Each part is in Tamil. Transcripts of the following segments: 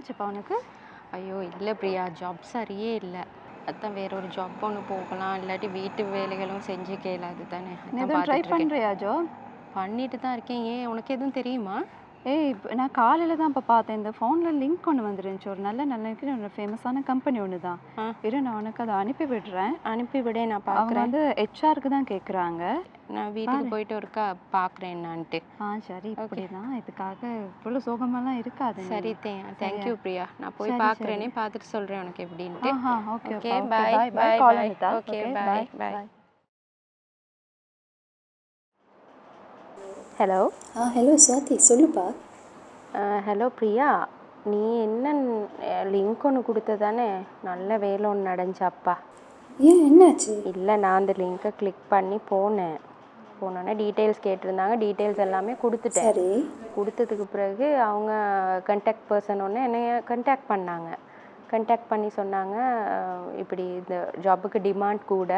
என்னாச்சுப்பா உனக்கு? ஐயோ இல்லை பிரியா. ஜாப் சரியே இல்லை. அதான் வேற ஒரு ஜாப் ஒன்று போகலாம். இல்லாட்டி வீட்டு வேலைகளும் செஞ்சு கேளாது தானே. ட்ரை. பண்ணுறியா ஜோ? பண்ணிட்டு தான் இருக்கேன். ஏன்? உனக்கு எதுவும் தெரியுமா? ஏய் இப்ப நான் காலையில் தான் இப்போ பார்த்தேன். இந்த ஃபோனில் லிங்க் ஒன்று வந்துருந்துச்சு. ஒரு நல்ல நல்ல ஒரு ஃபேமஸான கம்பெனி ஒன்று தான். இரு நான் உனக்கு அதை அனுப்பி விடுறேன். அனுப்பி விட நான் பார்க்குறேன் வந்து ஹெச்ஆருக்கு தான் கேட்குறாங்க நான் வீட்டுக்கு. போயிட்டு ஒருக்கா பார்க்குறேன் என்னான்ட்டு. ஆ சரி இப்படி தான் இதுக்காக இவ்வளோ சோகமெல்லாம் இருக்காது. சரி தேங்க்யூ பிரியா. நான் போய் பார்க்குறேனே பார்த்துட்டு சொல்கிறேன் உனக்கு எப்படின்ட்டு. Okay bye bye Okay, okay bye. Bye hello ஆ ஹலோ சுவாதி சொல்லுப்பா. ஹலோ பிரியா. நீ என்ன லிங்க் ஒன்று கொடுத்ததானே? நல்ல வேலை ஒன்று நடந்துச்சாப்பா. ஏன் என்னாச்சு? இல்லை நான் அந்த லிங்க்கை கிளிக் பண்ணி போனேன். போனோன்னே டீட்டெயில்ஸ் கேட்டிருந்தாங்க. டீட்டெயில்ஸ் எல்லாமே கொடுத்துட்டேன். சரி. கொடுத்ததுக்கு பிறகு அவங்க கண்டாக்ட் பர்சன் ஒன்று என்னைய கண்டாக்ட் பண்ணாங்க. கண்டாக்ட் பண்ணி சொன்னாங்க இப்படி இந்த ஜாபுக்கு டிமாண்ட் கூட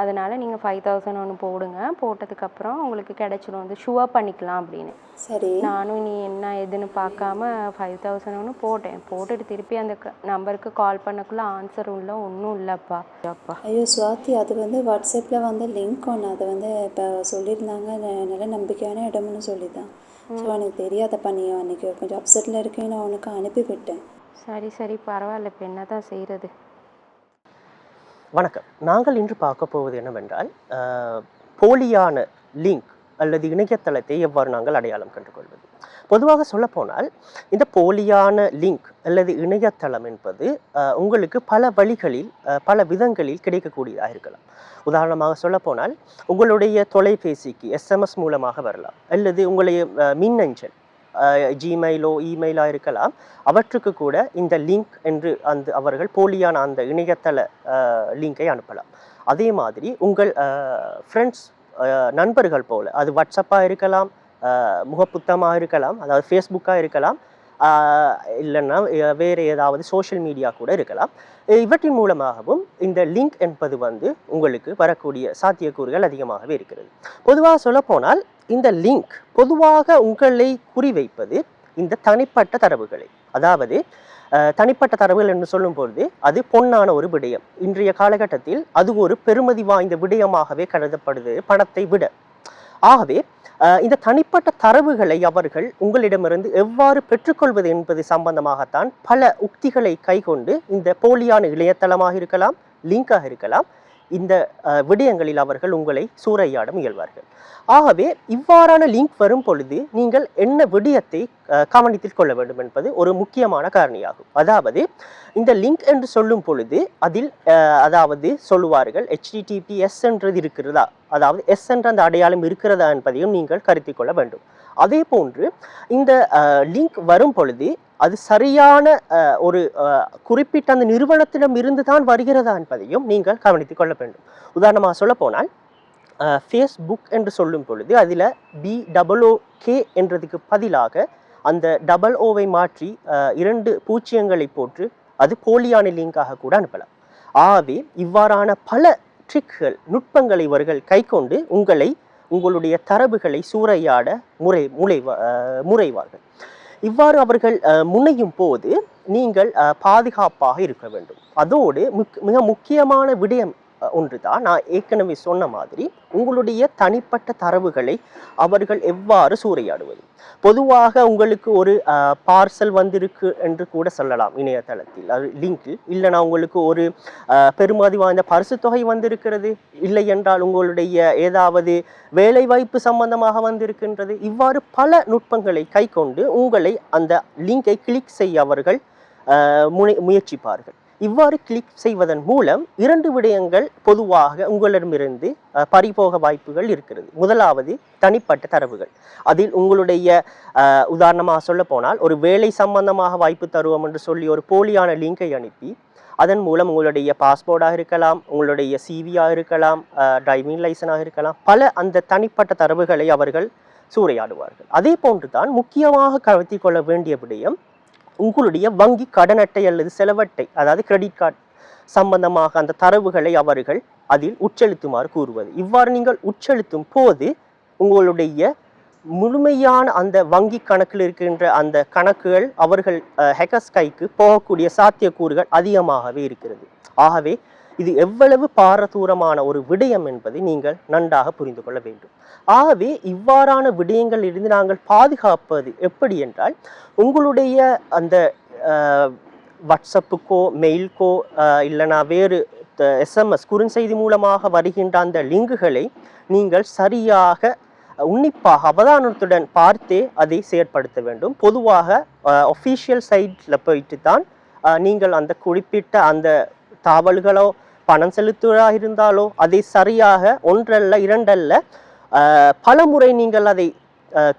அதனால் நீங்கள் ஃபைவ் தௌசண்ட் ஒன்று போடுங்க. போட்டதுக்கப்புறம் உங்களுக்கு கிடைச்சிரும். வந்து ஷுவர் பண்ணிக்கலாம் அப்படின்னு. சரி. நானும் நீ என்ன ஏதுன்னு பார்க்காம ஃபைவ் தௌசண்ட் ஒன்று போட்டேன். போட்டுட்டு திருப்பி அந்த நம்பருக்கு கால் பண்ணக்குள்ள ஆன்சர் உள்ள ஒன்றும் இல்லைப்பா. அப்பா. ஐயோ சுவாதி அது வந்து வாட்ஸ்அப்பில் வந்து லிங்க் ஒன்று அதை வந்து இப்போ சொல்லியிருந்தாங்க. நல்ல நம்பிக்கையான இடம்னு சொல்லி தான் ஸோ எனக்கு தெரியாதப்பா நீ அன்றைக்கி கொஞ்சம் அப்செட்டில் இருக்கேன் நான் உனக்கு அனுப்பி விட்டேன் சரி சரி பரவாயில்ல. இப்போ என்ன தான் செய்கிறது வணக்கம். நாங்கள் இன்று பார்க்க போவது என்னவென்றால் போலியான லிங்க் அல்லது இணையதளத்தை எவ்வாறு நாங்கள் அடையாளம் கண்டுகொள்வது? பொதுவாக சொல்லப்போனால் இந்த போலியான லிங்க் அல்லது இணையதளம் என்பது உங்களுக்கு பல வழிகளில் பல விதங்களில் கிடைக்கக்கூடியதாக இருக்கலாம். உதாரணமாக சொல்லப்போனால் உங்களுடைய தொலைபேசிக்கு எஸ்எம்எஸ் மூலமாக வரலாம். அல்லது உங்களுடைய மின்னஞ்சல் ஜிமெயிலோ இமெயிலாக இருக்கலாம். அவற்றுக்கு கூட இந்த லிங்க் என்று அந்த அவர்கள் போலியான அந்த இணையதள லிங்கை அனுப்பலாம். அதே மாதிரி உங்கள் ஃப்ரெண்ட்ஸ் நண்பர்கள் போல அது வாட்ஸ்அப்பாக இருக்கலாம் முகப்புத்தமாக இருக்கலாம் அதாவது ஃபேஸ்புக்காக இருக்கலாம் இல்லைன்னா வேறு ஏதாவது சோஷியல் மீடியா கூட இருக்கலாம். இவற்றின் மூலமாகவும் இந்த லிங்க் என்பது வந்து உங்களுக்கு வரக்கூடிய சாத்தியக்கூறுகள் அதிகமாகவே இருக்கிறது. பொதுவாக சொல்லப்போனால் இந்த லிங்க் பொதுவாக உங்களை குறிவைப்பது இந்த தனிப்பட்ட தரவுகளை. அதாவது தனிப்பட்ட தரவுகள் என்று சொல்லும்பொழுது அது பொன்னான ஒரு விடயம். இன்றைய காலகட்டத்தில் அது ஒரு பெருமதி வாய்ந்த விடயமாகவே கருதப்படுது பணத்தை விட. ஆகவே இந்த தனிப்பட்ட தரவுகளை அவர்கள் உங்களிடமிருந்து எவ்வாறு பெற்றுக்கொள்வது என்பது சம்பந்தமாகத்தான் பல உக்திகளை கைகொண்டு இந்த போலியான இணையதளமாக இருக்கலாம் லிங்காக இருக்கலாம். இந்த விடயங்களில் அவர்கள் உங்களை சூறையாட முயல்வார்கள். ஆகவே இவ்வாறான லிங்க் வரும் பொழுது நீங்கள் என்ன விடயத்தை அஹ், கவனித்துக் கொள்ள வேண்டும் என்பது ஒரு முக்கியமான காரணியாகும். அதாவது இந்த லிங்க் என்று சொல்லும் பொழுது அதில் அதாவது சொல்லுவார்கள் ஹெச்டிடிபிஎஸ் என்றது இருக்கிறதா? அதாவது எஸ் என்ற அந்த அடையாளம் இருக்கிறதா என்பதையும் நீங்கள் கருத்தில் கொள்ள வேண்டும். அதே போன்று இந்த லிங்க் வரும் பொழுது அது சரியான ஒரு குறிப்பிட்ட அந்த நிறுவனத்திடம் இருந்து தான் வருகிறதா என்பதையும் நீங்கள் கவனித்துக் கொள்ள வேண்டும். உதாரணமாக சொல்ல போனால் ஃபேஸ்புக் என்று சொல்லும் பொழுது அதில் பி டபுள் ஓ கே என்றதுக்கு பதிலாக அந்த டபுள் ஓவை மாற்றி இரண்டு பூச்சியங்களை போட்டு அது போலியான லிங்காக கூட அனுப்பலாம். ஆகவே இவ்வாறான பல ட்ரிக்கள் நுட்பங்களை இவர்கள் கைக்கொண்டு உங்களை உங்களுடைய தரவுகளை சூறையாட முறை முளைவா முறைவார்கள். இவ்வாறு அவர்கள் முனையும் போது நீங்கள் பாதுகாப்பாக இருக்க வேண்டும். அதோடு முக் மிக முக்கியமான விடயம் ஒன்று தான் நான் ஏற்கனவே சொன்ன மாதிரி உங்களுடைய தனிப்பட்ட தரவுகளை அவர்கள் எவ்வாறு சூறையாடுவது? பொதுவாக உங்களுக்கு ஒரு பார்சல் வந்திருக்கு என்று கூட சொல்லலாம் இணையதளத்தில். அது லிங்கில் இல்லைனா உங்களுக்கு ஒரு பெருமதி வாய்ந்த பரிசு தொகை வந்திருக்கிறது. இல்லை என்றால் உங்களுடைய ஏதாவது வேலைவாய்ப்பு சம்பந்தமாக வந்திருக்கின்றது. இவ்வாறு பல நுட்பங்களை கைக்கொண்டு உங்களை அந்த லிங்கை கிளிக் செய்ய அவர்கள் முனை முயற்சிப்பார்கள். இவ்வாறு கிளிக் செய்வதன் மூலம் இரண்டு விடயங்கள் பொதுவாக உங்களிடமிருந்து பறிபோக வாய்ப்புகள் இருக்கிறது. முதலாவது தனிப்பட்ட தரவுகள். அதில் உங்களுடைய உதாரணமாக சொல்ல போனால் ஒரு வேலை சம்பந்தமாக வாய்ப்பு தருவோம் என்று சொல்லி ஒரு போலியான லிங்கை அனுப்பி அதன் மூலம் உங்களுடைய பாஸ்போர்ட்டாக இருக்கலாம் உங்களுடைய சிவியாக இருக்கலாம் டிரைவிங் லைசனாக இருக்கலாம் பல அந்த தனிப்பட்ட தரவுகளை அவர்கள் சூறையாடுவார்கள். அதே போன்று தான் முக்கியமாக கவர்த்தி கொள்ள வேண்டிய விடயம் உங்களுடைய வங்கி கடன் அட்டை அல்லது செலவட்டை அதாவது கிரெடிட் கார்டு சம்பந்தமாக அந்த தரவுகளை அவர்கள் அதில் உட்செலுத்துமாறு கூறுவது. இவ்வாறு நீங்கள் உட்செலுத்தும் போது உங்களுடைய முழுமையான அந்த வங்கி கணக்கில் இருக்கின்ற அந்த கணக்குகள் அவர்கள் ஹேக்கர்ஸ் கைக்கு போகக்கூடிய சாத்தியக்கூறுகள் அதிகமாகவே இருக்கிறது. ஆகவே இது எவ்வளவு பாரதூரமான ஒரு விடயம் என்பதை நீங்கள் நன்றாக புரிந்து கொள்ள வேண்டும். ஆகவே இவ்வாறான விடயங்களில் இருந்து நாங்கள் பாதுகாப்பது எப்படி என்றால் உங்களுடைய அந்த வாட்ஸ்அப்புக்கோ மெயில்க்கோ இல்லைனா வேறு எஸ்எம்எஸ் குறுஞ்செய்தி மூலமாக வருகின்ற அந்த லிங்குகளை நீங்கள் சரியாக உன்னிப்பாக அவதானத்துடன் பார்த்தே அதை செயற்படுத்த வேண்டும். பொதுவாக ஒஃபீஷியல் சைட்டில் போயிட்டு தான் நீங்கள் அந்த குறிப்பிட்ட அந்த தாவல்களோ பணம் செலுத்துவதாக இருந்தாலோ அதை சரியாக ஒன்றல்ல இரண்டல்ல பல முறை நீங்கள் அதை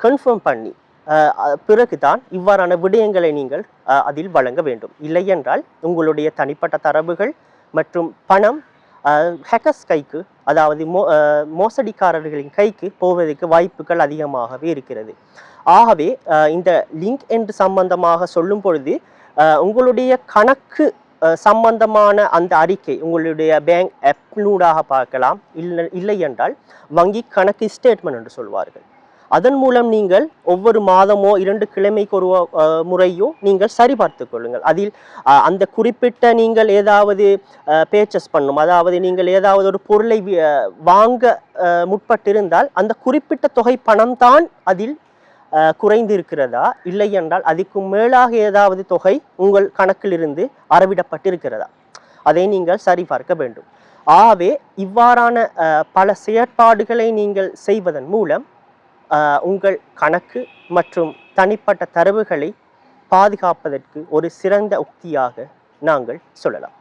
கன்ஃபார்ம் பண்ணி பிறகுதான் இவ்வாறான விடயங்களை நீங்கள் அதில் வழங்க வேண்டும். இல்லை என்றால் உங்களுடைய தனிப்பட்ட தரவுகள் மற்றும் பணம் ஹேக்கர்ஸ் கைக்கு அதாவது மோ மோசடிக்காரர்களின் கைக்கு போவதற்கு வாய்ப்புகள் அதிகமாகவே இருக்கிறது. ஆகவே இந்த லிங்க் என்று சம்பந்தமாக சொல்லும் பொழுது உங்களுடைய கணக்கு சம்பந்தமான அந்த அறிக்கை உங்களுடைய பேங்க் ஆப்னூடாக பார்க்கலாம். இல்லை இல்லை என்றால் வங்கி கணக்கு ஸ்டேட்மெண்ட் என்று சொல்வார்கள். அதன் மூலம் நீங்கள் ஒவ்வொரு மாதமோ இரண்டு கிழமைக்கு ஒரு முறையோ நீங்கள் சரிபார்த்து கொள்ளுங்கள். அதில் அந்த குறிப்பிட்ட நீங்கள் ஏதாவது பேச்சஸ் பண்ணும். அதாவது நீங்கள் ஏதாவது ஒரு பொருளை வாங்க முற்பட்டிருந்தால் அந்த குறிப்பிட்ட தொகை பணம் தான் அதில் குறைந்து இருக்கிறதா இல்லை என்றால் அதுக்கு மேலாக ஏதாவது தொகை உங்கள் கணக்கிலிருந்து அறவிடப்பட்டிருக்கிறதா? அதை நீங்கள் சரிபார்க்க வேண்டும். ஆகவே இவ்வாறான பல செயற்பாடுகளை நீங்கள் செய்வதன் மூலம் உங்கள் கணக்கு மற்றும் தனிப்பட்ட தரவுகளை பாதுகாப்பதற்கு ஒரு சிறந்த உக்தியாக நாங்கள் சொல்லலாம்.